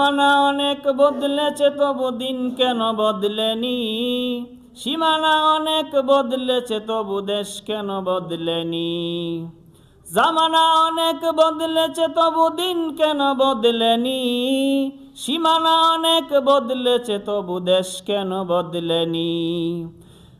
জামানা অনেক বদলেছে, তবু দিন কেন বদলেনি? সীমানা অনেক বদলেছে, তবু দেশ কেন বদলেনি? জামানা অনেক বদলেছে, তবু দিন কেন বদলেনি? সীমানা অনেক বদলেছে, তবু দেশ কেন বদলেনি?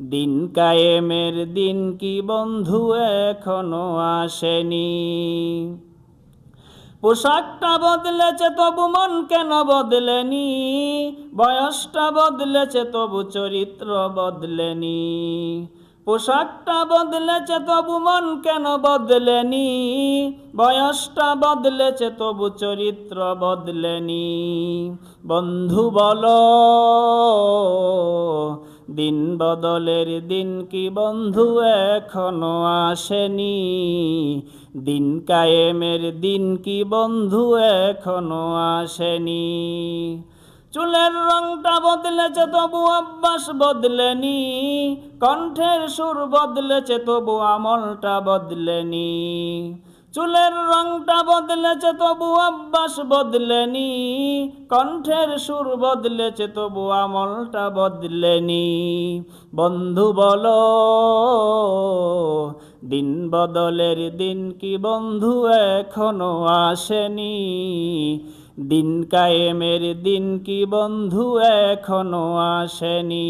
দিন কায়েমের দিন কি বন্ধু এখনও আসেনি? পোশাকটা বদলেছে তবু মন কেন বদলেনি? বয়সটা বদলেছে তবু চরিত্র বদলেনি? পোশাকটা বদলেছে তবু মন কেন বদলেনি? বয়সটা বদলেছে তবু চরিত্র বদলেনি? বন্ধু বলো দিন বদলের দিন কি বন্ধু এখনও আসেনি? দিন কায়েমের দিন কি বন্ধু এখনও আসেনি? চুলের রংটা বদলেছে তবু অভ্যাস বদলেনি। কণ্ঠের সুর বদলেছে তবু আমলটা বদলেনি। চুলের রংটা বদলেছে, তবু অভ্যাস বদলেনি। কণ্ঠের সুর বদলেছে, তবু আমলটা বদলেনি। বন্ধু বলো, দিন বদলের দিন কি বন্ধু এখনও আসেনি? দিন কায়েমের দিন কি বন্ধু এখনও আসেনি?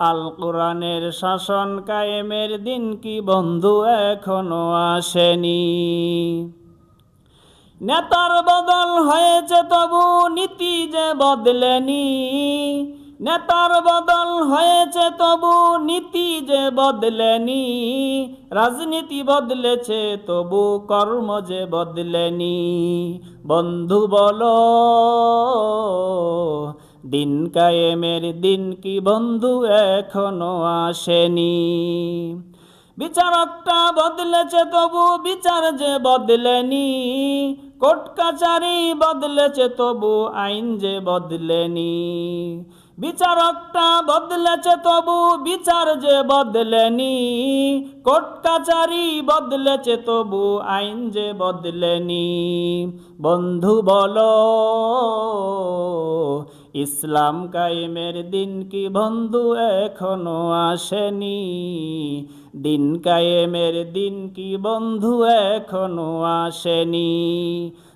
আল কোরআনের শাসন কায়েমের দিন কি বন্ধু এখনও আসেনি? নেতার বদল হয়েছে তবু নীতি যে বদলেনি। নেতার বদল হয়েছে তবু নীতি যে বদলেনি। রাজনীতি বদলেছে তবু কর্ম যে বদলেনি। বন্ধু বলো দিন কায়েমের দিন কি বন্ধু এখনও আসেনি? বিচারকটা বদলেছে তবু বিচার যে বদলেনি, কোর্ট কাচারি বদলেছে তবু আইন যে বদলেনি। বিচারকটা বদলেছে তবু বিচার যে বদলেনি, কোর্ট কাচারি বদলেছে তবু আইন যে বদলেনি। বন্ধু বলো ইসলাম কায়েমের দিন কি বন্ধু এখনও আসেনি? দিন কায়েমের দিন কি বন্ধু এখনও আসেনি?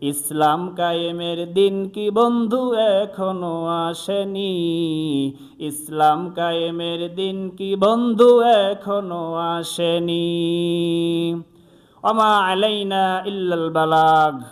ইসলাম কায়েমের দিন কি বন্ধু এখনও আসেনি? ইসলাম কায়েমের দিন কি বন্ধু এখনও আসেনি? অমা আলাইনা ইল্লাল বালাগ।